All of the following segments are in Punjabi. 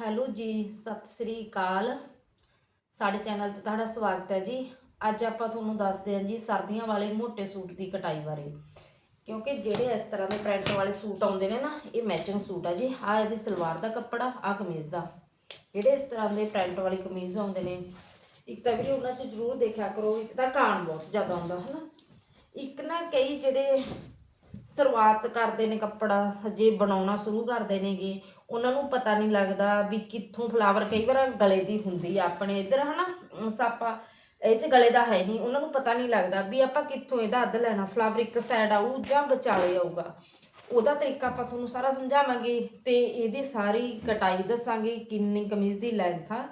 ਹੈਲੋ ਜੀ, ਸਤਿ ਸ੍ਰੀ ਅਕਾਲ। ਸਾਡੇ ਚੈਨਲ ਤੇ ਤੁਹਾਡਾ ਸਵਾਗਤ ਹੈ ਜੀ। ਅੱਜ ਆਪਾਂ ਤੁਹਾਨੂੰ ਦੱਸਦੇ ਹਾਂ ਜੀ ਸਰਦੀਆਂ ਵਾਲੇ ਮੋٹے ਸੂਟ ਦੀ ਕਟਾਈ ਬਾਰੇ। ਕਿਉਂਕਿ ਜਿਹੜੇ ਇਸ ਤਰ੍ਹਾਂ ਦੇ ਪ੍ਰਿੰਟ ਵਾਲੇ ਸੂਟ ਆਉਂਦੇ ਨੇ ਨਾ, ਇਹ ਮੈਚਿੰਗ ਸੂਟ ਆ ਜੀ। ਆ ਇਹਦੀ ਸਲਵਾਰ ਦਾ ਕੱਪੜਾ ਆ ਕਮੀਜ਼ ਦਾ। ਜਿਹੜੇ ਇਸ ਤਰ੍ਹਾਂ ਦੇ ਪ੍ਰਿੰਟ ਵਾਲੀ ਕਮੀਜ਼ ਆਉਂਦੇ ਨੇ, ਇੱਕ ਤਾਂ ਵੀਡੀਓ ਉਹਨਾਂ 'ਚ ਜ਼ਰੂਰ ਦੇਖਿਆ ਕਰੋ ਇੱਕ ਤਾਂ ਕਾਣ ਬਹੁਤ ਜ਼ਿਆਦਾ ਆਉਂਦਾ ਹੈ ਨਾ ਇੱਕ ਨਾ ਕਈ ਜਿਹੜੇ ਸ਼ੁਰੂਆਤ ਕਰਦੇ ਨੇ ਕੱਪੜਾ, ਹਜੇ ਬਣਾਉਣਾ ਸ਼ੁਰੂ ਕਰਦੇ ਨੇਗੇ। ਉਹਨਾਂ ਨੂੰ ਪਤਾ ਨਹੀਂ ਲੱਗਦਾ ਵੀ ਕਿੱਥੋਂ ਫਲਾਵਰ ਕਈ ਵਾਰ ਗਲੇ ਦੀ ਹੁੰਦੀ ਆ। ਆਪਣੇ ਇੱਧਰ ਹਨਾ, ਅਮ ਸਾਪਾ, ਇਹ ਚ ਗਲੇ ਦਾ ਹੈ ਨਹੀਂ। ਉਹਨਾਂ ਨੂੰ ਪਤਾ ਨਹੀਂ ਲੱਗਦਾ ਵੀ ਆਪਾਂ ਕਿੱਥੋਂ ਇਹਦਾ ਅੱਧ ਲੈਣਾ। ਫਲਾਵਰ ਇੱਕ ਸਾਈਡ ਆਊ ਜਾਂ ਵਿਚਾਲੇ ਆਊਗਾ। ਉਹਦਾ ਤਰੀਕਾ ਆਪਾਂ ਤੁਹਾਨੂੰ ਸਾਰਾ ਸਮਝਾਵਾਂਗੇ ਤੇ ਇਹਦੀ ਸਾਰੀ ਕਟਾਈ ਦੱਸਾਂਗੇ, ਕਿੰਨੀ ਕਮੀਜ਼ ਦੀ ਲੈਂਥ ਆ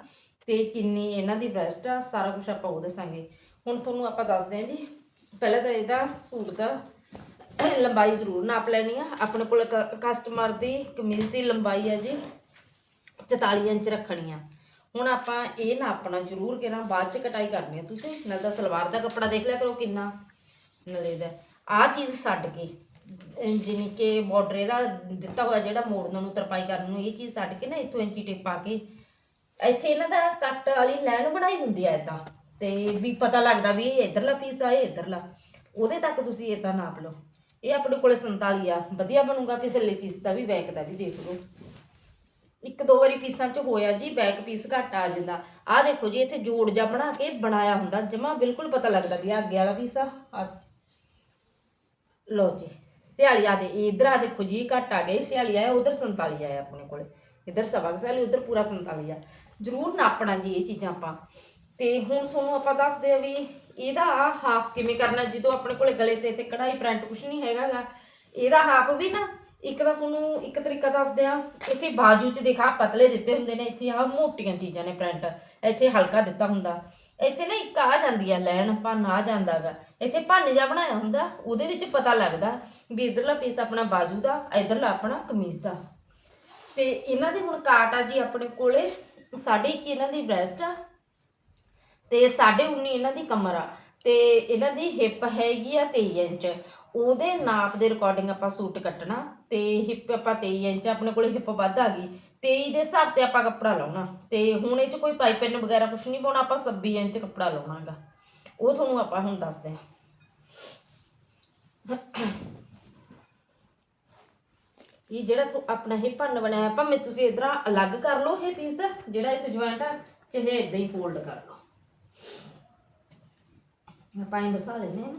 ਤੇ ਕਿੰਨੀ ਇਹਨਾਂ ਦੀ ਬ੍ਰੈਸਟ ਆ, ਸਾਰਾ ਕੁਝ ਆਪਾਂ ਉਹ ਦੱਸਾਂਗੇ। ਹੁਣ ਤੁਹਾਨੂੰ ਆਪਾਂ ਦੱਸਦੇ ਹਾਂ ਜੀ। ਪਹਿਲਾਂ ਤਾਂ ਇਹਦਾ ਸੂਟ ਦਾ ਲੰਬਾਈ ਜ਼ਰੂਰ ਨਾਪ ਲੈਣੀ ਆ। ਆਪਣੇ ਕੋਲ ਕਸਟਮਰ ਦੀ ਕਮੀਜ਼ ਦੀ ਲੰਬਾਈ ਹੈ ਜੀ 44 ਇੰਚ ਰੱਖਣੀ ਆ। ਹੁਣ ਆਪਾਂ ਇਹ ਨਾਪਣਾ ਜ਼ਰੂਰ ਕਿਹਨਾਂ ਬਾਅਦ ਚ ਕਟਾਈ ਕਰਨੀ ਆ ਤੁਸੀਂ। ਨਾਲ ਤਾਂ ਸਲਵਾਰ ਦਾ ਕੱਪੜਾ ਦੇਖ ਲਿਆ ਕਰੋ ਕਿੰਨਾ ਨਲੇ ਦਾ। ਆ ਚੀਜ਼ ਛੱਡ ਕੇ ਜਿਵੇਂ ਕਿ ਬਾਰਡਰ ਇਹਦਾ ਦਿੱਤਾ ਹੋਇਆ ਜਿਹੜਾ ਮੋੜਨ ਨੂੰ, ਤਰਪਾਈ ਕਰਨ ਨੂੰ, ਇਹ ਚੀਜ਼ ਛੱਡ ਕੇ ਨਾ ਇੱਥੋਂ ਇੰਚੀ ਟੇਪ ਪਾ ਕੇ। ਇੱਥੇ ਇਹਨਾਂ ਦਾ ਕੱਟ ਵਾਲੀ ਲਾਈਨ ਬਣਾਈ ਹੁੰਦੀ ਆ ਇਦਾਂ ਤੇ ਵੀ ਪਤਾ ਲੱਗਦਾ ਵੀ ਇਹ ਇਧਰਲਾ ਪੀਸ ਆ, ਇਹ ਇਧਰਲਾ। ਉਹਦੇ ਤੱਕ ਤੁਸੀਂ ਇਦਾਂ ਨਾਪ ਲਓ। ਇਹ ਆਪਣੇ ਕੋਲੇ 47 ਆ, ਵਧੀਆ ਬਣੂਗਾ ਫਿਸਲੇ ਪੀਸ ਦਾ ਵੀ, ਬੈਕ ਦਾ ਵੀ ਦੇਖ ਲਓ। ਇੱਕ ਦੋ ਵਾਰੀ ਪੀਸਾਂ 'ਚ ਹੋਇਆ ਜੀ, ਬੈਕ ਪੀਸ ਘੱਟ ਆ ਜਾਂਦਾ। ਆਹ ਦੇਖੋ ਜੀ, ਇੱਥੇ ਜੋੜ ਜਾ ਬਣਾ ਕੇ ਬਣਾਇਆ ਹੁੰਦਾ, ਜਮਾ ਬਿਲਕੁਲ ਪਤਾ ਲੱਗਦਾ ਵੀ ਆ ਅੱਗੇ ਵਾਲਾ ਪੀਸ ਆ, ਆਹ ਲਓ ਜੀ, ਸਿਆਲੀ ਆ ਦੇ, ਇਧਰ ਆ ਦੇਖੋ ਜੀ, ਘੱਟ ਆ ਗਏ ਸਿਆਲੀ ਆਇਆ, ਉਧਰ 47 ਆਇਆ ਆਪਣੇ ਕੋਲ। ਇਧਰ ਸਵਾ ਸਿਆਲੀ, ਉਧਰ ਪੂਰਾ 47 ਆ। ਜ਼ਰੂਰ ਨਾਪਣਾ ਜੀ ਇਹ ਚੀਜ਼ਾਂ ਆਪਾਂ। ਤੇ ਹੁਣ ਤੁਹਾਨੂੰ ਆਪਾਂ ਦੱਸਦੇ ਆ ਵੀ ਇਹਦਾ ਹਾਫ ਕਿਵੇਂ ਕਰਨਾ, ਜਦੋਂ ਆਪਣੇ ਕੋਲੇ ਗਲੇ ਤੇ ਤੇ ਕਢਾਈ ਪ੍ਰਿੰਟ ਕੁਛ ਨਹੀਂ ਹੈਗਾਗਾ। ਇਹਦਾ ਹਾਫ ਵੀ ਨਾ, ਇੱਕ ਤਾਂ ਤੁਹਾਨੂੰ ਇੱਕ ਤਰੀਕਾ ਦੱਸਦੇ ਆ ਇੱਥੇ ਬਾਜੂ 'ਚ ਦੇਖਾ ਪਤਲੇ ਦਿੱਤੇ ਹੁੰਦੇ ਨੇ, ਇੱਥੇ ਆ ਮੋਟੀਆਂ ਚੀਜ਼ਾਂ ਨੇ ਪ੍ਰਿੰਟ ਇੱਥੇ ਹਲਕਾ ਦਿੱਤਾ ਹੁੰਦਾ। ਇੱਥੇ ਨਾ ਇੱਕ ਆ ਜਾਂਦੀ ਆ, ਲੈਣ ਭੰਨ ਆ ਜਾਂਦਾਗਾ। ਇੱਥੇ ਭੰਨ ਜਾ ਬਣਾਇਆ ਹੁੰਦਾ, ਉਹਦੇ ਵਿੱਚ ਪਤਾ ਲੱਗਦਾ ਵੀ ਇਧਰਲਾ ਪੀਸ ਆਪਣਾ ਬਾਜੂ ਦਾ, ਇਧਰਲਾ ਆਪਣਾ ਕਮੀਜ਼ ਦਾ। ਤੇ ਇਹਨਾਂ ਦੀ ਹੁਣ ਕਾਟ ਆ ਜੀ ਆਪਣੇ ਕੋਲੇ ਸਾਢੇ ਇੱਕੀ ਇਹਨਾਂ ਦੀ ਬ੍ਰੈਸਟ ਆ ਤੇ 19.5 ਇਹਨਾਂ ਦੀ ਕਮਰ ਆ, ਤੇ ਇਹਨਾਂ ਦੀ ਹਿੱਪ ਹੈਗੀ ਆ 23 ਇੰਚ। ਉਹਦੇ ਨਾਪ ਦੇ ਰਿਕਾਰਡਿੰਗ ਆਪਾਂ ਸੂਟ ਕੱਟਣਾ, ਤੇ ਹਿੱਪ ਆਪਾਂ 23 ਇੰਚ, ਆਪਣੇ ਕੋਲ ਹਿੱਪ ਵੱਧ ਆ ਗਈ 23 ਦੇ ਹਿਸਾਬ ਤੇ ਆਪਾਂ ਕੱਪੜਾ ਲਾਉਣਾ। ਤੇ ਹੁਣ ਇਹ ਚ ਕੋਈ ਪਾਈਪਿੰਗ ਵਗੈਰਾ ਕੁਝ ਨਹੀਂ ਪਾਉਣਾ, ਆਪਾਂ 26 ਇੰਚ ਕੱਪੜਾ ਲਾਉਣਾਗਾ। ਉਹ ਤੁਹਾਨੂੰ ਆਪਾਂ ਹੁਣ ਦੱਸਦੇ ਹਾਂ। ਇਹ ਜਿਹੜਾ ਆਪਣਾ ਇਹ ਭੰਨ ਬਣਾਇਆ, ਭਾਵੇਂ ਤੁਸੀਂ ਇਧਰ ਅਲੱਗ ਕਰ ਲਓ ਇਹ ਪੀਸ ਜਿਹੜਾ ਇੱਥੇ ਜੁਆਇੰਟ ਆ, ਚਾਹੇ ਇਦਾਂ ਹੀ ਫੋਲਡ ਕਰ ਲਓ ਆਪਾਂ ਇਹ ਬਸਾ ਲੈਨੇ ਆ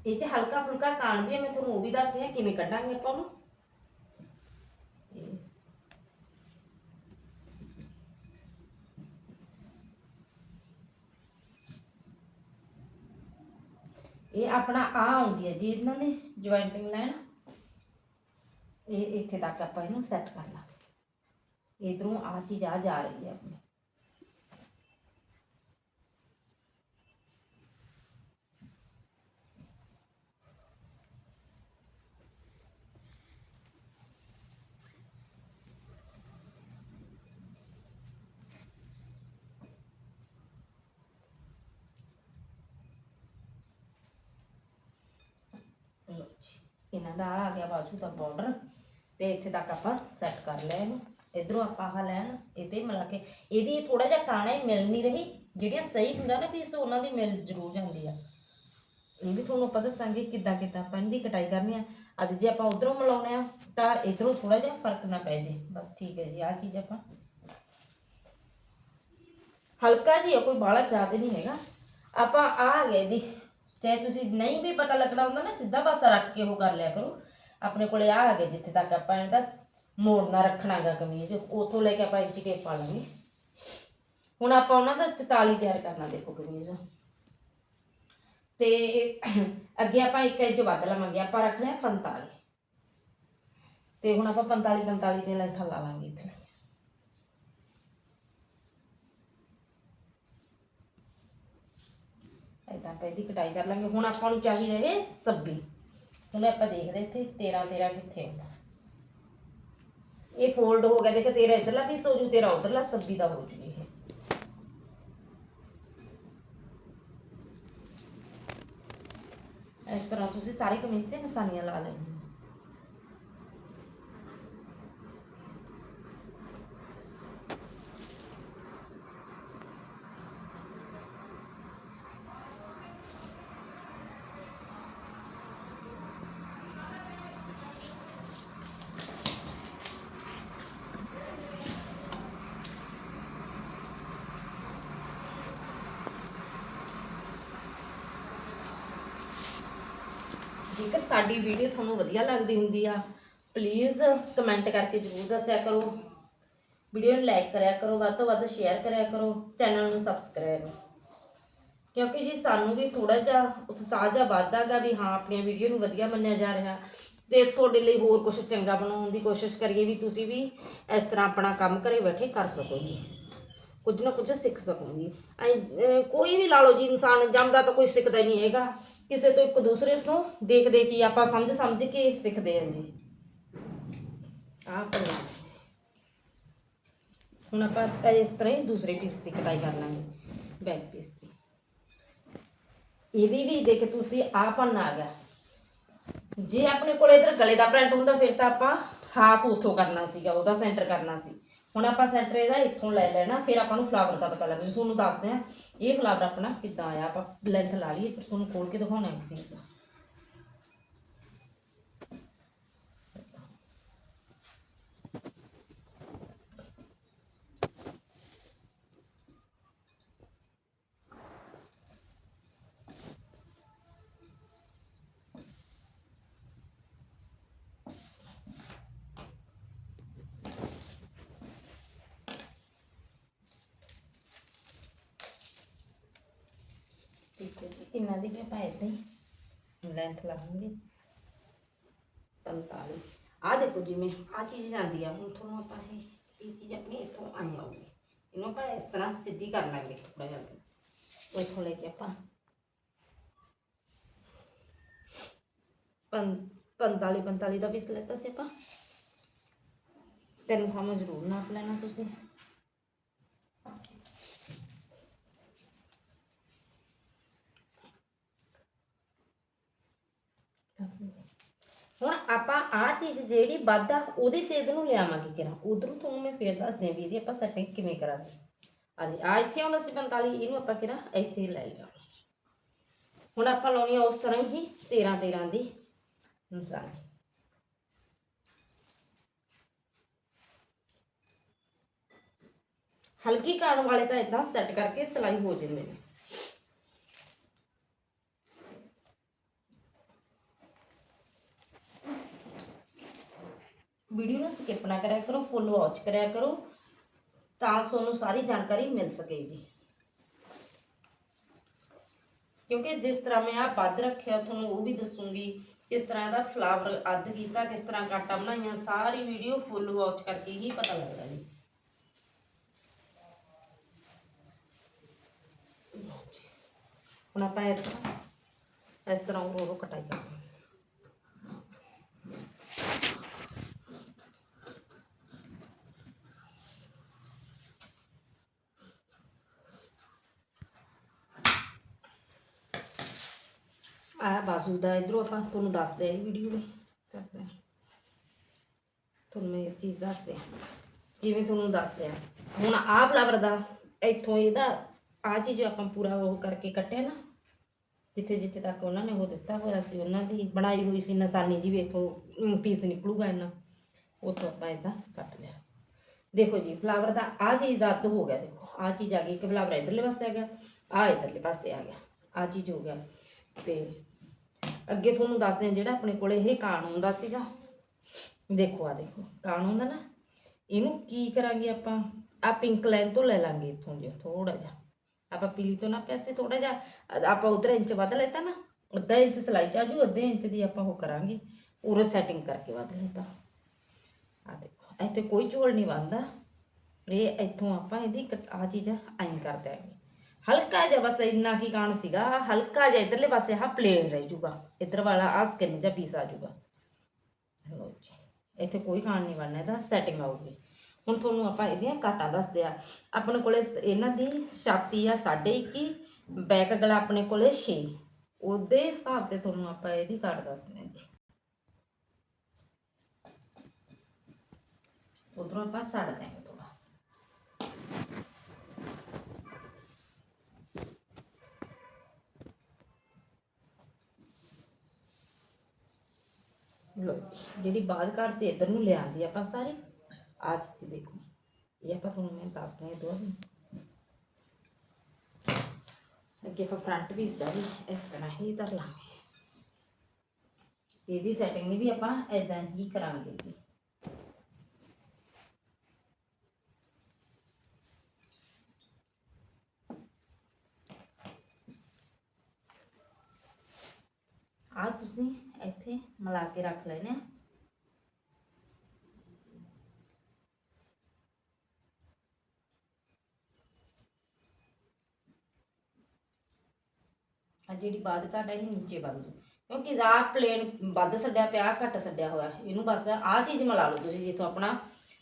ਇਹ ਚ ਹਲਕਾ ਫੁਲਕਾ ਕਾਣ ਵੀ ਹੈ ਮੈਂ ਤੁਹਾਨੂੰ ਉਹ ਵੀ ਦੱਸਦੀ ਹਾਂ ਕਿਵੇਂ ਕੱਢਾਂਗੇ ਆਪਾਂ ਉਹਨੂੰ ਇਹ ਆਪਣਾ ਆ ਆਉਂਦੀ ਹੈ ਜੀ ਇਹਨਾਂ ਦੀ ਜੁਆਇੰਟਿੰਗ ਲਾਈਨ ਇਹ ਇੱਥੇ ਤੱਕ ਆਪਾਂ ਇਹਨੂੰ ਸੈੱਟ ਕਰ ਲਾਂਗੇ ਇਧਰੋਂ ਆ ਚੀਜ਼ ਆ ਜਾ ਰਹੀ ਹੈ ਆਪਣੀ ਲਓ ਜੀ ਇਹਨਾਂ ਦਾ ਆ ਗਿਆ ਬਾਜੂ ਦਾ ਬਾਰਡਰ ਤੇ ਇੱਥੇ ਤੱਕ ਆਪਾਂ ਸੈੱਟ ਕਰ ਲਿਆ ਇਹਨੂੰ ਇਧਰੋਂ ਆਪਾਂ ਆਹ ਲੈਣ, ਇਹਦੇ ਮਿਲਾ ਕੇ। ਇਹਦੀ ਥੋੜਾ ਜਿਹਾ ਕਾਣਾ ਹੀ ਮਿਲ ਨਹੀਂ ਰਹੀ। ਜਿਹੜੀਆਂ ਸਹੀ ਹੁੰਦਾ ਨਾ ਪੀਸ ਉਹਨਾਂ ਦੀ ਮਿਲ ਜ਼ਰੂਰ ਜਾਂਦੀ ਆ। ਇਹ ਵੀ ਤੁਹਾਨੂੰ ਆਪਾਂ ਦੱਸਾਂਗੇ ਕਿੱਦਾਂ ਕਿੱਦਾਂ ਆਪਾਂ ਇਹਦੀ ਕਟਾਈ ਕਰਨੀ ਆ। ਅੱਜ ਜੇ ਆਪਾਂ ਉਧਰੋਂ ਮਿਲਾਉਣੇ ਆ, ਤਾਂ ਇਧਰੋਂ ਥੋੜਾ ਜਿਹਾ ਫ਼ਰਕ ਨਾ ਪੈ ਜੇ। ਬਸ ਠੀਕ ਹੈ ਜੀ, ਆਹ ਚੀਜ਼ ਆਪਾਂ। ਹਲਕਾ ਜੀ ਆ ਕੋਈ ਬਾਹਲਾ ਜ਼ਿਆਦਾ ਨਹੀਂ ਹੈਗਾ। ਆਪਾਂ ਆ ਗਏ ਦੀ ਚਾਹੇ ਤੁਸੀਂ ਨਹੀਂ ਵੀ ਪਤਾ ਲੱਗਣਾ ਹੁੰਦਾ ਨਾ, ਸਿੱਧਾ ਪਾਸਾ ਰੱਖ ਕੇ ਉਹ ਕਰ ਲਿਆ ਕਰੋ। ਆਪਣੇ ਕੋਲੇ ਆ ਗਏ ਜਿੱਥੇ ਤੱਕ ਆਪਾਂ ਇਹਦਾ ਮੋੜਨਾ ਰੱਖਣਾ ਰੱਖਣਾਗਾ ਕਮੀਜ਼, ਉਥੋਂ ਲੈ ਕੇ ਆਪਾਂ ਇੰਚ ਕੇ ਪਾ ਲਾਂਗੇ। ਹੁਣ ਆਪਾਂ ਉਹਨਾਂ ਦਾ 44 ਤਿਆਰ ਕਰਨਾ ਦੇਖੋ ਕਮੀਜ਼। ਤੇ ਅੱਗੇ ਆਪਾਂ 1 ਇੰਚ ਵੱਧ ਲਵਾਂਗੇ, ਆਪਾਂ ਰੱਖ ਲਿਆ 45 ਤੇ ਹੁਣ ਆਪਾਂ 45 45 ਦੇ ਲੈਂਥ ਲਾ ਲਾਂਗੇ ਇੱਥੇ। ਇਦਾਂ ਆਪਾਂ ਇਹਦੀ ਕਟਾਈ ਕਰ ਲਾਂਗੇ। ਹੁਣ ਆਪਾਂ ਨੂੰ ਚਾਹੀਦਾ ਇਹ 26 ਹੁਣ ਆਪਾਂ ਦੇਖਦੇ ਇੱਥੇ 13 13 ਕਿੱਥੇ ਹੁੰਦਾ। ਇਹ ਫੋਲਡ ਹੋ ਗਿਆ, ਦੇਖ ਤੇਰਾ ਇਧਰਲਾ ਪੀਸ ਹੋ ਜੂ, ਤੇਰਾ ਉਧਰਲਾ 26 ਦਾ ਹੋ ਜੂ ਇਹ। ਇਸ ਤਰ੍ਹਾਂ ਤੁਸੀਂ ਸਾਰੀ ਕਮੀਜ਼ ਤੇ ਨਿਸ਼ਾਨੀਆਂ ਲਾ ਲੈਣੀਆਂ ਜੇਕਰ ਸਾਡੀ ਵੀਡੀਓ ਤੁਹਾਨੂੰ ਵਧੀਆ ਲੱਗਦੀ ਹੁੰਦੀ ਆ ਪਲੀਜ਼ ਕਮੈਂਟ ਕਰਕੇ ਜ਼ਰੂਰ ਦੱਸਿਆ ਕਰੋ। ਵੀਡੀਓ ਨੂੰ ਲਾਈਕ ਕਰਿਆ ਕਰੋ, ਵੱਧ ਤੋਂ ਵੱਧ ਸ਼ੇਅਰ ਕਰਿਆ ਕਰੋ ਚੈਨਲ ਨੂੰ ਸਬਸਕ੍ਰਾਈਬ ਕਿਉਂਕਿ ਜੀ ਸਾਨੂੰ ਵੀ ਥੋੜਾ ਜਿਹਾ ਉਤਸ਼ਾਹ ਜਿਹਾ ਵੱਧਦਾਗਾ ਵੀ ਹਾਂ, ਆਪਣੀਆਂ ਵੀਡੀਓ ਨੂੰ ਵਧੀਆ ਮੰਨਿਆ ਜਾ ਰਿਹਾ। ਤੇ ਤੁਹਾਡੇ ਲਈ ਹੋਰ ਕੁਝ ਚੰਗਾ ਬਣਾਉਣ ਦੀ ਕੋਸ਼ਿਸ਼ ਕਰੀਏ ਵੀ ਤੁਸੀਂ ਵੀ ਇਸ ਤਰ੍ਹਾਂ ਆਪਣਾ ਕੰਮ ਘਰੇ ਬੈਠੇ ਕਰ ਸਕੋਗੇ। ਕੁਝ ਨਾ ਕੁਝ ਸਿੱਖ ਸਕੋਗੇ। ਕੋਈ ਵੀ ਲਾ ਲਓ ਜੀ ਇਨਸਾਨ ਜੰਮਦਾ ਤਾਂ ਕੋਈ ਸਿੱਖਦਾ ਹੀ ਨਹੀਂ ਹੈਗਾ। ਕਿਸੇ ਤੋਂ ਇੱਕ ਦੂਸਰੇ ਤੋਂ ਦੇਖ ਦੇਖ ਹੀ ਆਪਾਂ ਸਮਝ ਸਮਝ ਕੇ ਸਿੱਖਦੇ ਹਾਂ ਜੀ। ਆਹ ਕਰਨਾ ਹੁਣ ਆਪਾਂ ਇਸ ਤਰ੍ਹਾਂ ਹੀ ਦੂਸਰੇ ਪੀਸ ਦੀ ਕਟਾਈ ਕਰ ਲਾਂਗੇ ਬੈਕ ਪੀਸ ਦੀ। ਇਹਦੀ ਵੀ ਦੇਖ ਤੁਸੀਂ ਆਹ ਪੰਨ ਆ ਗਿਆ। ਜੇ ਆਪਣੇ ਕੋਲ ਇਧਰ ਗਲੇ ਦਾ ਪ੍ਰਿੰਟ ਹੁੰਦਾ, ਫਿਰ ਤਾਂ ਆਪਾਂ ਹਾਫ ਉਥੋਂ ਕਰਨਾ ਸੀਗਾ, ਉਹਦਾ ਸੈਂਟਰ ਕਰਨਾ ਸੀ। ਹੁਣ ਆਪਾਂ ਸੈਂਟਰ ਇਹਦਾ ਇੱਥੋਂ ਲੈ ਲੈਣਾ, ਫਿਰ ਆਪਾਂ ਨੂੰ ਫਲਾਵਰ ਦਾ ਪਤਾ ਲੱਗਣਾ ਤੁਹਾਨੂੰ ਦੱਸਦੇ ਆ, ਇਹ ਫਲਾਵਰ ਆਪਣਾ ਕਿੱਦਾਂ ਆਇਆ ਆਪਾਂ। ਲੈਂਥ ਲਾ ਲਈਏ, ਫਿਰ ਤੁਹਾਨੂੰ ਖੋਲ ਕੇ ਦਿਖਾਉਣਾ ਹੈ। ਪੀਸ ਠੀਕ ਹੈ ਜੀ ਇਹਨਾਂ ਦੀ ਵੀ ਆਪਾਂ ਏਦਾਂ ਹੀ ਲੈਂਥ ਲਾਵਾਂਗੇ 45 ਆ ਦੇਖੋ ਜਿਵੇਂ ਆ ਚੀਜ਼ ਜਾਂਦੀ ਆ ਹੁਣ ਤੁਹਾਨੂੰ ਆਪਾਂ ਇਹ ਇਹ ਚੀਜ਼ ਆਪਣੀ ਇੱਥੋਂ ਆਈ ਆਉਗੀ ਇਹਨੂੰ ਆਪਾਂ ਇਸ ਤਰ੍ਹਾਂ ਸਿੱਧੀ ਕਰ ਲਾਂਗੇ ਥੋੜਾ ਜਿਹਾ ਉਹ ਇੱਥੋਂ ਲੈ ਕੇ ਆਪਾਂ ਪੰ 45 45 ਦਾ ਪੀਸ ਲੈਤਾ ਸੀ ਆਪਾਂ ਤਿੰਨ ਥਾਵਾਂ ਜ਼ਰੂਰ ਨਾਪ ਲੈਣਾ ਤੁਸੀਂ ਹੁਣ ਆਪਾਂ ਆ ਚੀਜ਼ ਜਿਹੜੀ ਵੱਧ ਆ, ਉਹਦੀ ਸੇਧ ਨੂੰ ਲਿਆਵਾਂਗੇ ਕਿਰਾਂ ਉਧਰੋਂ ਤੁਹਾਨੂੰ ਮੈਂ ਫੇਰ ਦੱਸਦੀ ਹਾਂ ਵੀ ਇਹਦੀ ਆਪਾਂ ਸੈਟਿੰਗ ਕਿਵੇਂ ਕਰਾਂਗੇ। ਆ ਜੀ ਆ ਇੱਥੇ ਆਉਂਦਾ ਸੀ 45 ਇਹਨੂੰ ਆਪਾਂ ਕਿਰਾਂ ਇੱਥੇ ਲੈ ਲਿਆ ਹੁਣ ਆਪਾਂ ਲਾਉਣੀ ਆ ਉਸ ਤਰ੍ਹਾਂ ਹੀ 13 13 ਦੀ ਨਿਸ਼ਾਨੀ। ਹਲਕੀ ਕਾਣ ਵਾਲੇ ਤਾਂ ਇਦਾਂ ਸੈੱਟ ਕਰਕੇ ਸਿਲਾਈ ਹੋ ਜਾਂਦੇ ਨੇ। ਵੀਡੀਓ ਨੂੰ ਸਕਿਪ ਨਾ ਕਰਿਆ ਕਰੋ ਫੁੱਲ ਵਾਚ ਕਰਿਆ ਕਰੋ, ਤਾਂ ਤੁਹਾਨੂੰ ਸਾਰੀ ਜਾਣਕਾਰੀ ਮਿਲ ਸਕੇ ਜੀ ਕਿਉਂਕਿ ਜਿਸ ਤਰ੍ਹਾਂ ਮੈਂ ਆ ਵੱਧ ਰੱਖਿਆ, ਤੁਹਾਨੂੰ ਉਹ ਵੀ ਦੱਸੂਗੀ, ਕਿਸ ਤਰ੍ਹਾਂ ਇਹਦਾ ਫਲਾਵਰ ਅੱਧ ਕੀਤਾ, ਕਿਸ ਤਰ੍ਹਾਂ ਕਾਟਾ ਬਣਾਈਆਂ, ਸਾਰੀ ਵੀਡੀਓ ਫੁੱਲ ਵਾਚ ਕਰਕੇ ਹੀ ਪਤਾ ਲੱਗਦਾ ਜੀ। ਹੁਣ ਆਪਾਂ ਇਸ ਤਰ੍ਹਾਂ ਇਸ ਤਰ੍ਹਾਂ ਉਹ ਕਟਾਈ ਕਰਾਂਗੇ। ਆ ਬਾਜ਼ੂ ਦਾ ਇਧਰੋਂ ਆਪਾਂ ਤੁਹਾਨੂੰ ਦੱਸਦੇ ਆ ਵੀਡੀਓ ਵਿੱਚ ਕਰਦੇ ਆ। ਤੁਹਾਨੂੰ ਮੈਂ ਇਹ ਚੀਜ਼ ਦੱਸਦੇ ਆ, ਜਿਵੇਂ ਤੁਹਾਨੂੰ ਦੱਸਦੇ ਆ। ਹੁਣ ਆਹ ਫਲਾਵਰ ਦਾ ਇੱਥੋਂ ਇਹਦਾ ਆ ਚੀਜ਼ ਆਪਾਂ ਪੂਰਾ ਉਹ ਕਰਕੇ ਕੱਟਿਆ ਨਾ, ਜਿੱਥੇ ਜਿੱਥੇ ਤੱਕ ਉਹਨਾਂ ਨੇ ਉਹ ਦਿੱਤਾ ਹੋਇਆ ਸੀ, ਉਹਨਾਂ ਦੀ ਬਣਾਈ ਹੋਈ ਸੀ ਨਿਸ਼ਾਨੀ ਜੀ ਵੀ ਇੱਥੋਂ ਪੀਸ ਨਿਕਲੂਗਾ ਇਹਨਾਂ, ਉੱਥੋਂ ਆਪਾਂ ਇਦਾਂ ਕੱਟ ਲਿਆ। ਦੇਖੋ ਜੀ ਫਲਾਵਰ ਦਾ ਆ ਚੀਜ਼ ਦਾ ਅੱਧ ਹੋ ਗਿਆ, ਦੇਖੋ ਆ ਚੀਜ਼ ਆ ਗਈ, ਇੱਕ ਫਲਾਵਰ ਇਧਰਲੇ ਪਾਸੇ ਆ ਗਿਆ ਆ ਇਧਰਲੇ ਪਾਸੇ ਆ ਗਿਆ ਆ ਚੀਜ਼ ਹੋ ਗਿਆ। ਤੇ ਅੱਗੇ ਤੁਹਾਨੂੰ ਦੱਸਦੇ ਆ ਜਿਹੜਾ ਆਪਣੇ ਕੋਲ ਇਹ ਕਾਣ ਹੁੰਦਾ ਸੀਗਾ। ਦੇਖੋ ਆ ਦੇਖੋ ਕਾਣ ਹੁੰਦਾ ਨਾ, ਇਹਨੂੰ ਕੀ ਕਰਾਂਗੇ ਆਪਾਂ? ਆ ਪਿੰਕ ਲਾਈਨ ਤੋਂ ਲੈ ਲਾਂਗੇ ਇੱਥੋਂ ਜੇ ਥੋੜਾ ਜਿਹਾ। ਆਪਾਂ ਪੀਲੀ ਤੋਂ ਨਾ ਪੈਸੇ ਥੋੜਾ ਜਿਹਾ। ਆਪਾਂ ਉਧਰ ਇੰਚ ਵੱਧ ਲੈਤਾ ਨਾ, ਅੱਧਾ ਇੰਚ ਸਲਾਈ ਚਾਜੂ, ਅੱਧੇ ਇੰਚ ਦੀ ਆਪਾਂ ਉਹ ਕਰਾਂਗੇ। ਪੂਰਾ ਸੈਟਿੰਗ ਕਰਕੇ ਵੱਧ ਲੈਤਾ। ਆ ਦੇਖੋ, ਇੱਥੇ ਕੋਈ ਝੋਲ ਨਹੀਂ ਬੰਦਾ ਇਹ ਇੱਥੋਂ ਆਪਾਂ ਇਹਦੀ ਆ ਚੀਜ਼ ਐਂ ਕਰ ਦਿਆਂਗੇ। ਹਲਕਾ ਜਿਹਾ ਬਸ ਇੰਨਾ ਕੀ ਕਾਣ ਸੀਗਾ, ਹਲਕਾ ਜਿਹਾ ਇਧਰਲੇ ਪਾਸੇ ਆਹ ਪਲੇਨ ਰਹਿ ਜੂਗਾ ਇਧਰ ਵਾਲਾ ਆ ਸਕਿਨ ਜਿਹਾ ਪੀਸ ਆ ਜੂਗਾ ਲਓ ਜੀ, ਇੱਥੇ ਕੋਈ ਕਾਣ ਨਹੀਂ ਬਣਨਾ, ਇਹਦਾ ਸੈਟਿੰਗ ਆਊਗੀ ਹੁਣ ਤੁਹਾਨੂੰ ਆਪਾਂ ਇਹਦੀਆਂ ਕਾਟਾਂ ਦੱਸਦੇ ਆ ਆਪਣੇ ਕੋਲੇ ਇਹਨਾਂ ਦੀ ਛਾਤੀ ਆ 21.5 ਬੈਕ ਗਲਾ ਆਪਣੇ ਕੋਲੇ 6 ਉਹਦੇ ਹਿਸਾਬ ਤੇ ਤੁਹਾਨੂੰ ਆਪਾਂ ਇਹਦੀ ਕੱਟ ਦੱਸਦੇ ਹਾਂ ਜੀ। ਉਧਰੋਂ ਆਪਾਂ ਛੱਡ ਦਿਆਂਗੇ ਥੋੜਾ ਲੋ ਜਿਹੜੀ ਬਾਅਦ ਘਰ ਸੀ, ਇੱਧਰ ਨੂੰ ਲਿਆਂਦੀ ਆਪਾਂ ਸਾਰੀ। ਆ ਚੀਜ਼ ਦੇਖੋ। ਇਹ ਆਪਾਂ ਤੁਹਾਨੂੰ ਮੈਂ ਦੱਸਦਾ ਇਹ ਦੋ ਅੱਗੇ ਆਪਾਂ ਫਰੰਟ ਪੀਸ ਦਾ ਵੀ ਇਸ ਤਰ੍ਹਾਂ ਹੀ ਧਰ ਲਾਂਗੇ। ਤੇ ਇਹਦੀ ਸੈਟਿੰਗ ਵੀ ਆਪਾਂ ਇਦਾਂ ਹੀ ਕਰਾਂਗੇ ਜੀ। ਆ ਤੁਸੀਂ ਇੱਥੇ ਮਿਲਾ ਕੇ ਰੱਖ ਲੈਣੇ ਆ। ਜਿਹੜੀ ਬਾਦ ਘਟ ਹੈ ਇਹ ਨੀਚੇ ਵਗ ਜੂ ਕਿਉਂਕਿ ਜਾ ਪਲੇਨ ਵੱਧ ਛੱਡਿਆ ਪਿਆ, ਘੱਟ ਛੱਡਿਆ ਹੋਇਆ। ਇਹਨੂੰ ਬਸ ਆਹ ਚੀਜ਼ ਮਿਲਾ ਲਓ ਤੁਸੀਂ, ਜਿੱਥੋਂ ਆਪਣਾ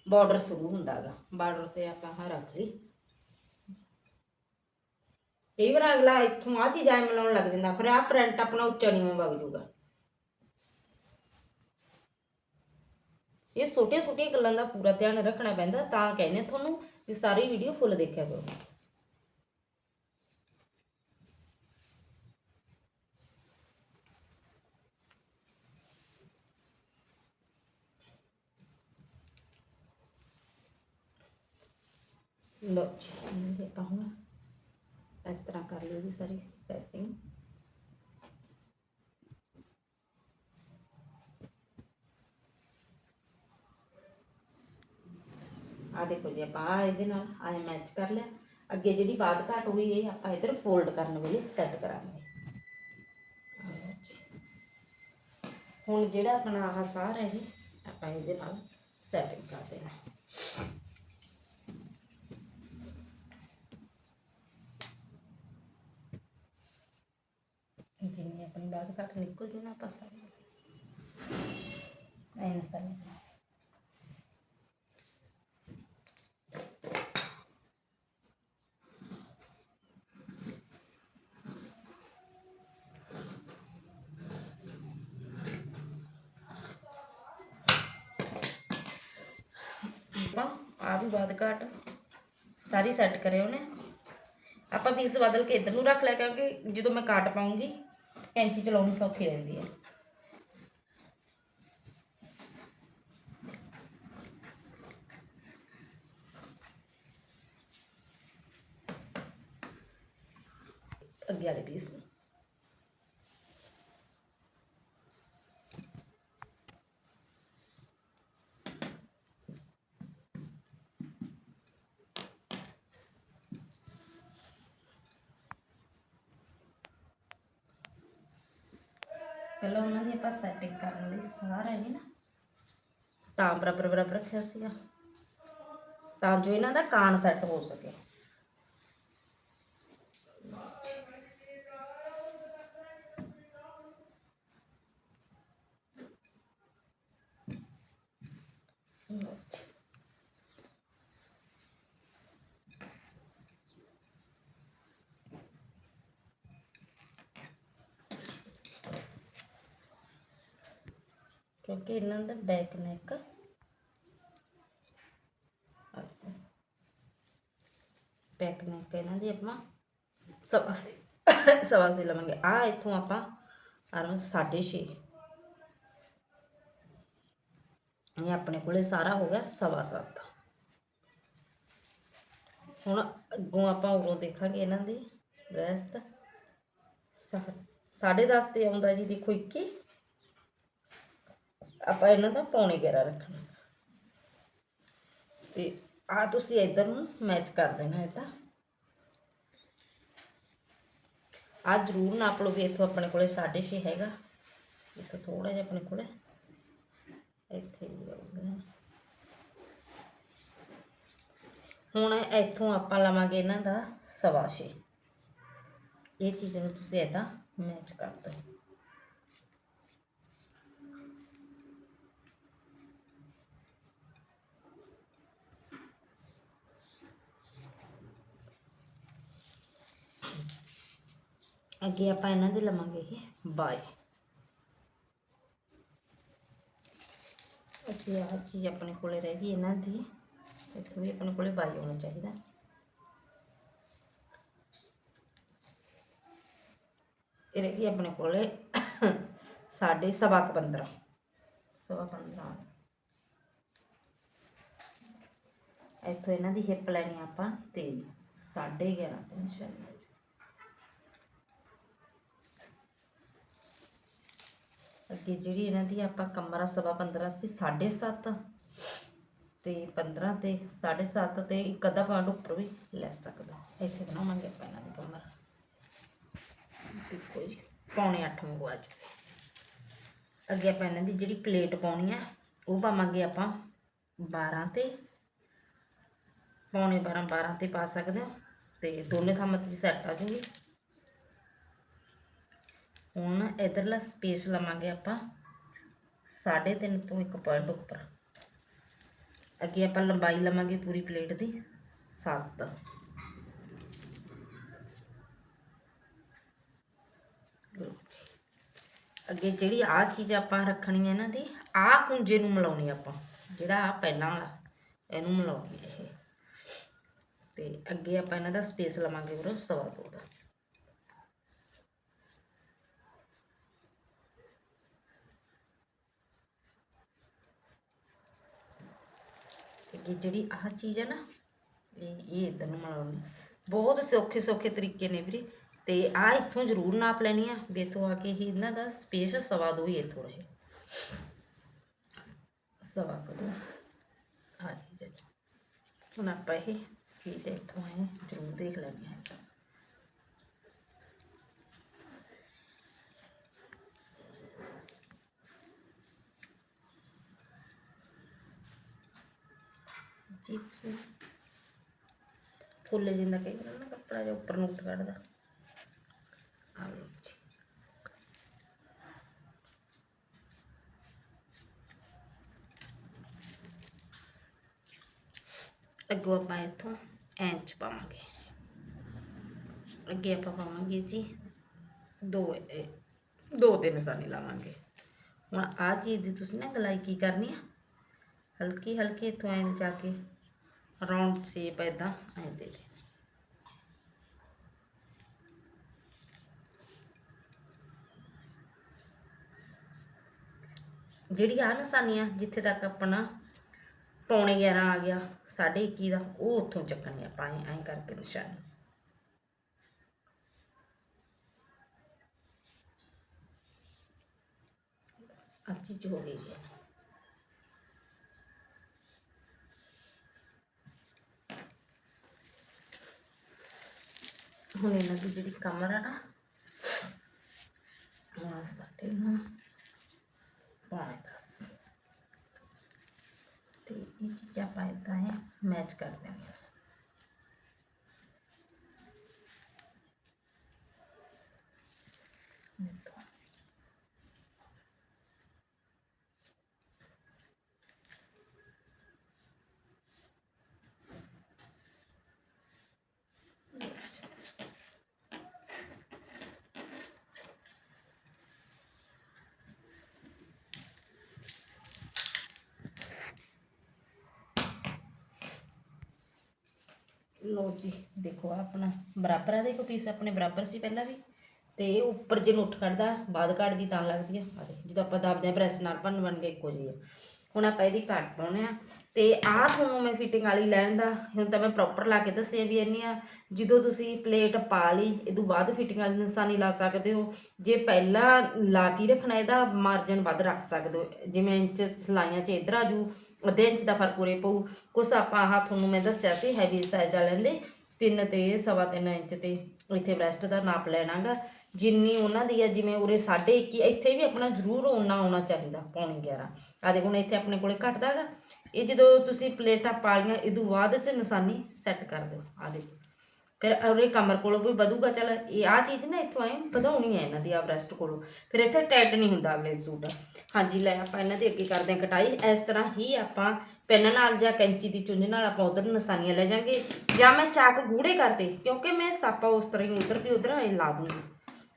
ਬਾਰਡਰ ਸ਼ੁਰੂ ਹੁੰਦਾ ਬਾਰਡਰ ਤੇ ਆਪਾਂ ਆਹ ਰੱਖ ਲਈ। ਕਈ ਵਾਰ ਅਗਲਾ ਇੱਥੋਂ ਆਹ ਚੀਜ਼ ਐ ਮਿਲਾਉਣ ਲੱਗ ਜਾਂਦਾ, ਫਿਰ ਆਹ ਪ੍ਰਿੰਟ ਆਪਣਾ ਉੱਚਾ ਨੀਵਾਂ ਵਗ ਜੂਗਾ ਇਹ ਛੋਟੀਆਂ ਛੋਟੀਆਂ ਗੱਲਾਂ ਦਾ ਪੂਰਾ ਧਿਆਨ ਰੱਖਣਾ ਪੈਂਦਾ, ਤਾਂ ਕਹਿੰਦੇ ਤੁਹਾਨੂੰ ਕਿ ਸਾਰੀ ਵੀਡੀਓ ਫੁੱਲ ਦੇਖਿਆ ਕਰੋ। ਲੋ ਜੀ, ਇਹਨਾਂ ਦੇ ਆਪਾਂ ਇਸ ਤਰ੍ਹਾਂ ਕਰ ਲਈ ਸਾਰੀ ਸੈਟਿੰਗ ਆ ਦੇਖੋ ਜੀ, ਆਪਾਂ ਆਹ ਇਹਦੇ ਨਾਲ ਆਏ ਮੈਚ ਕਰ ਲਿਆ। ਅੱਗੇ ਜਿਹੜੀ ਬਾਦ ਘਾਟ ਹੋਈ, ਇਹ ਆਪਾਂ ਇਧਰ ਫੋਲਡ ਕਰਨ ਵੇਲੇ ਸੈੱਟ ਕਰਾਂਗੇ। ਹੁਣ ਜਿਹੜਾ ਆਪਣਾ ਆਹ ਸਾਰ ਹੈ ਇਹ, ਆਪਾਂ ਇਹਦੇ ਨਾਲ ਸੈਟਿੰਗ ਕਰ ਦੇਣਾ ਜਿੰਨੀ ਆਪਣੀ ਬਾਦ ਘਾਟ ਨਿਕਲ ਜੂ ਨਾ ਆਪਾਂ ਸਾਰੇ। ਆ ਵੀ ਬਾਦ ਘਾਟ। ਸਾਰੀ ਸੈੱਟ ਕਰੇ ਉਹਨੇ। ਆਪਾਂ ਪੀਸ ਬਦਲ ਕੇ ਇੱਧਰ ਨੂੰ ਰੱਖ ਲਿਆ, ਕਿਉਂਕਿ ਜਦੋਂ ਮੈਂ ਕਾਟ ਪਾਉਂਗੀ ਕੈਂਚੀ ਚਲਾਉਣੀ ਸੌਖੀ ਰਹਿੰਦੀ ਹੈ। ਅੱਗੇ ਵਾਲੇ ਪੀਸ ਨੂੰ ਪਹਿਲਾਂ ਉਹਨਾਂ ਦੀ ਆਪਾਂ ਸੈਟਿੰਗ ਕਰਨ ਲਈ ਸਾਰਾ ਹੈ ਨਾ। ਤਾਂ ਬਰਾਬਰ ਬਰਾਬਰ ਰੱਖਿਆ ਸੀਗਾ। ਤਾਂ ਜੋ ਇਹਨਾਂ ਦਾ ਕਾਨ ਸੈੱਟ ਹੋ ਸਕੇ ਲਓ ਜੀ। ਕਿਉਂਕਿ ਇਹਨਾਂ ਦਾ ਬੈਕ ਨੈਕ ਬੈਕ ਨੈਕ ਇਹਨਾਂ ਦੀ ਆਪਾਂ ਸਵਾ ਸੇ ਸਵਾ ਸੇ ਲਵਾਂਗੇ। ਆ ਇੱਥੋਂ ਆਪਾਂ ਅਰਾਊਂਡ 6.5 ਇਹ ਆਪਣੇ ਕੋਲੇ ਸਾਰਾ ਹੋ ਗਿਆ ਸਵਾ ਸੱਤ। ਹੁਣ ਅੱਗੋਂ ਆਪਾਂ ਉਰੋਂ ਦੇਖਾਂਗੇ ਇਹਨਾਂ ਦੀ ਰੈਸਟ ਸਾਢੇ 10 ਤੇ ਆਉਂਦਾ ਜੀ ਦੇਖੋ 21 ਆਪਾਂ ਇਹਨਾਂ ਦਾ ਪੌਣੇ 11 ਰੱਖਣਾ। ਤੇ ਆ ਤੁਸੀਂ ਇਧਰ ਨੂੰ ਮੈਚ ਕਰ ਦੇਣਾ ਇਹ ਤਾਂ। ਆ ਜ਼ਰੂਰ ਨਾਪ ਲਓ ਵੀ ਇੱਥੋਂ ਆਪਣੇ ਕੋਲੇ 6.5 ਹੈਗਾ। ਇੱਥੋਂ ਥੋੜਾ ਜਿਹਾ ਆਪਣੇ ਕੋਲੇ। ਇੱਥੇ ਵੀ ਆਊਗਾ। ਹੁਣ ਇੱਥੋਂ ਆਪਾਂ ਲਵਾਂਗੇ ਇਹਨਾਂ ਦਾ ਸਵਾ ਛੇ। ਇਹ ਚੀਜ਼ ਨੂੰ ਤੁਸੀਂ ਇਦਾਂ ਮੈਚ ਕਰ ਦਿਓ। ਅੱਗੇ ਆਪਾਂ ਇਹਨਾਂ ਦੇ ਲਵਾਂਗੇ ਬਾਏ। ਅੱਗੇ ਆਹ ਚੀਜ਼ ਆਪਣੇ ਕੋਲੇ ਰਹਿ ਗਈ ਇਹਨਾਂ ਦੀ। ਇੱਥੇ ਵੀ ਆਪਣੇ ਕੋਲੇ ਬਾਈ ਹੋਣਾ ਚਾਹੀਦਾ। ਇਹ ਰਹਿ ਗਈ ਆਪਣੇ ਕੋਲੇ ਸਾਢੇ ਸਵਾ ਕੁ 15 ਸਵਾ 15 ਇੱਥੋਂ ਇਹਨਾਂ ਦੀ ਹਿੱਪ ਲੈਣੀ ਆਪਾਂ ਤੇ ਸਾਢੇ 11 ਤੇ ਨਿਸ਼ਾਨੀ। ਅੱਗੇ ਜਿਹੜੀ ਇਹਨਾਂ ਦੀ ਆਪਾਂ ਕਮਰਾ ਸਵਾ 15 ਸੀ 7.5 ਤੇ 15 ਤੇ 7.5 ਤੇ ਇੱਕ ਅੱਧਾ ਪੁਆਇੰਟ ਉੱਪਰ ਵੀ ਲੈ ਸਕਦਾ। ਇੱਥੇ ਬਣਾਵਾਂਗੇ ਆਪਾਂ ਇਹਨਾਂ ਦੀ ਕਮਰ। ਦੇਖੋ ਜੀ, ਪੌਣੇ 8 ਮੰਗਵਾ ਚੁੱਕੇ। ਅੱਗੇ ਆਪਾਂ ਇਹਨਾਂ ਦੀ ਜਿਹੜੀ ਪਲੇਟ ਪਾਉਣੀ ਆ, ਉਹ ਪਾਵਾਂਗੇ ਆਪਾਂ 12 ਤੇ। ਪੌਣੇ 12 12 ਤੇ ਪਾ ਸਕਦੇ ਹੋ। ਤੇ ਦੋਨੇ ਥਾਵਾਂ ਤੇ ਸੈੱਟ ਆ ਜੂਗੀ ਹੁਣ ਇਧਰਲਾ ਸਪੇਸ ਲਵਾਂਗੇ ਆਪਾਂ 3.5 ਤੋਂ 1 ਪੁਆਇੰਟ ਉੱਪਰ। ਅੱਗੇ ਆਪਾਂ ਲੰਬਾਈ ਲਵਾਂਗੇ ਪੂਰੀ ਪਲੇਟ ਦੀ 7 ਅੱਗੇ ਜਿਹੜੀ ਆ ਚੀਜ਼ ਆਪਾਂ ਰੱਖਣੀ ਹੈ ਇਹਨਾਂ ਦੀ ਆ ਕੁੰਜੇ ਨੂੰ ਮਿਲਾਉਣੀ ਆਪਾਂ, ਜਿਹੜਾ ਆ ਪਹਿਲਾਂ ਵਾਲਾ, ਇਹਨੂੰ ਮਿਲਾਉਣੀ ਇਹ। ਤੇ ਅੱਗੇ ਆਪਾਂ ਇਹਨਾਂ ਦਾ ਸਪੇਸ ਲਵਾਂਗੇ ਵੀਰੋ ਸਵਾ ਦੋ ਦਾ। ਇਹ ਜਿਹੜੀ ਆਹ ਚੀਜ਼ ਹੈ ਨਾ, ਇਹ ਇਹ ਇਧਰ ਨੂੰ ਮਿਲਾਉਣੀ ਬਹੁਤ ਸੌਖੇ ਸੌਖੇ ਤਰੀਕੇ ਨੇ ਵੀਰੇ। ਤੇ ਆ ਇੱਥੋਂ ਜ਼ਰੂਰ ਨਾਪ ਲੈਣੀ ਆ, ਵੀ ਇੱਥੋਂ ਆ ਕੇ ਹੀ ਇਹਨਾਂ ਦਾ ਸਪੇਸ ਸਵਾ ਦੋ ਹੀ ਇੱਥੋਂ ਰਹੇ ਸਵਾ ਕੁ ਦੋ। ਆ ਚੀਜ਼ ਹੈ ਹੁਣ ਆਪਾਂ ਇਹ ਚੀਜ਼ ਇੱਥੋਂ ਹੈ ਜ਼ਰੂਰ ਦੇਖ ਲੈਣੀ ਹੈ ਜੀ ਫੁੱਲ ਜਿੰਦਾ ਕਈ ਵਾਰ ਨਾ, ਕੱਪੜਾ ਜਿਹਾ ਉੱਪਰ ਨੂੰ ਉੱਠ ਕੱਢਦਾ। ਆ ਲਓ ਜੀ। ਅੱਗੋਂ ਆਪਾਂ ਇੱਥੋਂ ਐਂਚ ਪਾਵਾਂਗੇ। ਅੱਗੇ ਆਪਾਂ ਪਾਵਾਂਗੇ ਜੀ ਦੋ ਦੋ ਤਿੰਨ ਨਿਸ਼ਾਨੀ ਲਾਵਾਂਗੇ। ਹੁਣ ਆ ਚੀਜ਼ ਦੀ ਤੁਸੀਂ ਨਾ ਗਲਾਈ ਕੀ ਕਰਨੀ ਆ? ਹਲਕੀ ਹਲਕੀ ਇੱਥੋਂ ਐਂ ਜਾ ਕੇ ਰਾਉਂਡ ਸ਼ੇਪ ਇਦਾਂ ਐਂ ਜਿਹੜੀ ਆ ਨਿਸ਼ਾਨੀਆਂ ਜਿੱਥੇ ਤੱਕ ਆਪਣਾ ਪੌਣੇ 11 ਆ ਗਿਆ 21 ਦਾ, ਉਹ ਉੱਥੋਂ ਚੱਕਣੀ ਆਪਾਂ ਐਂ ਕਰਕੇ ਨਿਸ਼ਾਨੀ। ਆ ਹੋ ਗਈ ਜੀ। ਹੁਣ ਇਹਨਾਂ ਦੀ ਜਿਹੜੀ ਕਮਰ ਆ ਨਾ ਆ ਸਾਡੇ ਨੂੰ ਪੌਣੇ ਦਸ ਤੇ ਲੋ ਜੀ, ਦੇਖੋ ਆਹ ਆਪਣਾ ਬਰਾਬਰ ਆ, ਦੇਖੋ ਪੀਸ ਆਪਣੇ ਬਰਾਬਰ ਸੀ ਪਹਿਲਾਂ ਵੀ। ਤੇ ਇਹ ਉੱਪਰ ਜੇ ਨੁੱਠ ਕੱਢਦਾ ਬਾਅਦ ਕੱਢਦੀ ਤਾਂ ਲੱਗਦੀ ਆ। ਆ ਜਦੋਂ ਆਪਾਂ ਦਬਦੇ ਆ ਪ੍ਰੈਸ ਨਾਲ, ਭੰਨ ਬਣ ਕੇ ਇੱਕੋ ਜਿਹੀ ਆ। ਹੁਣ ਆਪਾਂ ਇਹਦੀ ਕੱਟ ਪਾਉਣੇ ਆ। ਤੇ ਆਹ ਤੁਹਾਨੂੰ ਮੈਂ ਫਿਟਿੰਗ ਵਾਲੀ ਲੈਣ ਦਾ, ਹੁਣ ਤਾਂ ਮੈਂ ਪ੍ਰੋਪਰ ਲਾ ਕੇ ਦੱਸਿਆ ਵੀ ਇੰਨੀ ਆ। ਜਦੋਂ ਤੁਸੀਂ ਪਲੇਟ ਪਾ ਲਈ ਇਹ ਤੋਂ ਬਾਅਦ ਫਿਟਿੰਗ ਵਾਲੀ ਨਿਸ਼ਾਨੀ ਲਾ ਸਕਦੇ ਹੋ। ਜੇ ਪਹਿਲਾਂ ਲਾ ਕੇ ਰੱਖਣਾ, ਇਹਦਾ ਮਾਰਜਨ ਵੱਧ ਰੱਖ ਸਕਦੇ ਹੋ। ਜਿਵੇਂ ਇੰਚ ਸਲਾਈਆਂ 'ਚ ਇਧਰ ਆ ਜੂ ਅੱਧੇ ਇੰਚ ਦਾ ਫ਼ਰਕ ਉਰੇ ਪਊ। ਕੁਛ ਆਪਾਂ ਆਹ ਤੁਹਾਨੂੰ ਮੈਂ ਦੱਸਿਆ ਸੀ ਹੈਵੀ ਸਾਈਜ਼ ਵਾਲਿਆਂ ਦੇ, ਤਿੰਨ ਤੇ ਸਵਾ ਤਿੰਨ ਇੰਚ ਤੇ। ਇੱਥੇ ਬ੍ਰੈਸਟ ਦਾ ਨਾਪ ਲੈਣਾਗਾ। ਜਿੰਨੀ ਉਹਨਾਂ ਦੀ ਆ, ਜਿਵੇਂ ਉਰੇ 21.5 ਇੱਥੇ ਵੀ ਆਪਣਾ ਜ਼ਰੂਰ ਓਨਾ ਆਉਣਾ ਚਾਹੀਦਾ, ਪੌਣੇ 11 ਆ ਦੇਖੋ, ਹੁਣ ਇੱਥੇ ਆਪਣੇ ਕੋਲੇ ਘਟਦਾਗਾ। ਇਹ ਜਦੋਂ ਤੁਸੀਂ ਪਲੇਟਾਂ ਪਾ ਲੀਆਂ ਇਹਦੋਂ ਬਾਅਦ ਚ ਨਿਸ਼ਾਨੀ ਸੈੱਟ ਕਰ ਦਿਓ। ਆ ਦੇਖੋ। ਫਿਰ ਉਰੇ ਕਮਰ ਕੋਲੋਂ ਵੀ ਵਧੂਗਾ, ਚਲ ਇਹ ਆ ਚੀਜ਼ ਨਾ ਇੱਥੋਂ ਐ ਵਧਾਉਣੀ ਹੈ ਇਹਨਾਂ ਦੀ ਆ ਬ੍ਰੈਸਟ ਕੋਲੋਂ। ਫਿਰ ਇੱਥੇ ਟਾਈਟ ਨਹੀਂ ਹੁੰਦਾ ਅਗਲੇ ਸੂਟ ਹਾਂਜੀ, ਲੈ ਆਪਾਂ ਇਹਨਾਂ ਦੀ ਅੱਗੇ ਕਰਦੇ ਹਾਂ ਕਟਾਈ। ਇਸ ਤਰ੍ਹਾਂ ਹੀ ਆਪਾਂ ਪੈਨ ਨਾਲ ਜਾਂ ਕੈਂਚੀ ਦੀ ਚੁੰਝ ਨਾਲ ਆਪਾਂ ਉਧਰ ਨਿਸ਼ਾਨੀਆਂ ਲੈ ਜਾਾਂਗੇ, ਜਾਂ ਮੈਂ ਚਾਕ ਗੂੜੇ ਕਰਦੇ ਕਿਉਂਕਿ ਮੈਂ ਸਾਪਾ ਉਸ ਤਰ੍ਹਾਂ ਹੀ ਉਧਰ ਦੀ ਉਧਰ ਐ ਲਾ ਦੂੰਗੀ।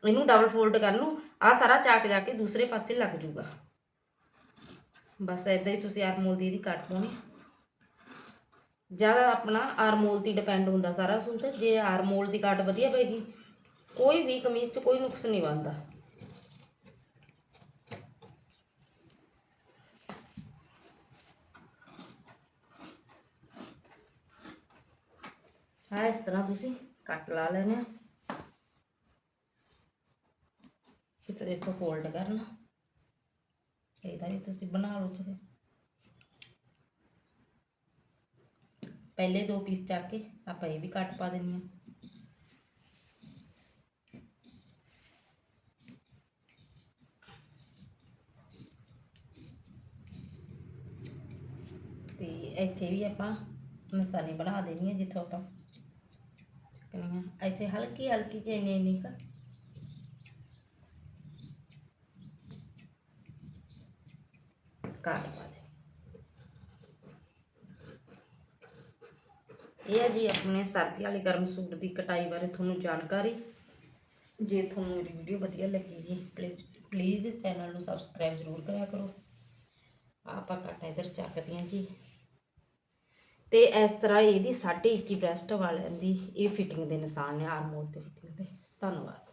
ਇਹਨੂੰ ਡਬਲ ਫੋਲਡ ਕਰ ਲੂ ਆ ਸਾਰਾ ਚਾਕ ਜਾ ਕੇ ਦੂਸਰੇ ਪਾਸੇ ਲੱਗ ਜੂਗਾ। ਬਸ ਇਦਾਂ ਹੀ ਤੁਸੀਂ ਆਰਮੋਲ ਦੀ ਇਹਦੀ ਕੱਟ ਪਾਉਣੀ। ਜ਼ਿਆਦਾ ਆਪਣਾ ਆਰਮੋਲ ਤੇ ਡਿਪੈਂਡ ਹੁੰਦਾ ਸਾਰਾ ਸੂਟ, ਜੇ ਆਰਮੋਲ ਦੀ ਕੱਟ ਵਧੀਆ ਪਏਗੀ, ਕੋਈ ਵੀ ਕਮੀਜ਼ 'ਚ ਕੋਈ ਨੁਕਸ ਨਹੀਂ ਬਣਦਾ। ਆ ਇਸ ਤਰ੍ਹਾਂ ਤੁਸੀਂ ਕੱਟ ਲਾ ਲੈਣੇ ਆ। ਕਿਤੇ ਦੇਖੋ ਫੋਲਡ ਕਰਨਾ। ਇਹਦਾ ਵੀ ਤੁਸੀਂ ਬਣਾ ਲਓ ਚਾਹੇ ਪਹਿਲੇ ਦੋ ਪੀਸ ਚੱਕ ਕੇ ਆਪਾਂ ਇਹ ਵੀ ਕੱਟ ਪਾ ਦੇਣੀ ਆ ਤੇ ਇੱਥੇ ਵੀ ਆਪਾਂ ਨਿਸ਼ਾਨੀ ਬਣਾ ਦੇਣੀ ਹੈ ਜਿੱਥੋਂ ਆਪਾਂ ਚੱਕਣੀ ਆ ਇੱਥੇ ਹਲਕੀ ਹਲਕੀ ਜਿਹੀ ਇੰਨੀ ਇੰਨੀ ਕੁ ਕਾਟ ਪਾ ਇਹ ਹੈ ਜੀ ਆਪਣੇ ਸਰਦੀ ਵਾਲੇ ਗਰਮ ਸੂਟ ਦੀ ਕਟਾਈ ਬਾਰੇ ਤੁਹਾਨੂੰ ਜਾਣਕਾਰੀ। ਜੇ ਤੁਹਾਨੂੰ ਮੇਰੀ ਵੀਡੀਓ ਵਧੀਆ ਲੱਗੀ ਜੀ ਪਲੀਜ਼ ਪਲੀਜ਼ ਚੈਨਲ ਨੂੰ ਸਬਸਕ੍ਰਾਈਬ ਜ਼ਰੂਰ ਕਰਿਆ ਕਰੋ। ਆਪਾਂ ਕੱਟ ਇਧਰ ਚੱਕਦੀਆਂ ਜੀ। ਤੇ ਇਸ ਤਰ੍ਹਾਂ ਇਹਦੀ 1.5 ਬ੍ਰੈਸਟ ਵਾਲਿਆਂ ਦੀ ਇਹ ਫਿਟਿੰਗ ਦੇ ਨਿਸ਼ਾਨ ਨੇ ਆਰਮੋਲ ਤੇ ਫਿਟਿੰਗ ਦੇ। ਧੰਨਵਾਦ।